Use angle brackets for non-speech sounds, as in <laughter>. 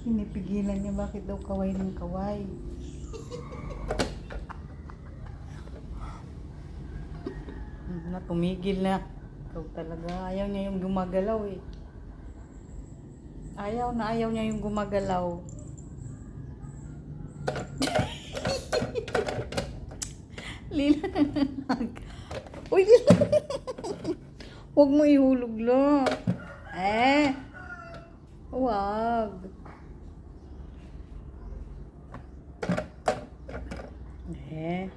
Pinipigilan niya bakit daw kaway ng kaway. Hmm, Na tumigil na. Ikaw talaga. Ayaw niya yung gumagalaw eh. Ayaw na ayaw niya yung gumagalaw. <laughs> Lila. Uy, Lila. <laughs> Huwag mo ihulog lo. Eh. Huwag. Eh.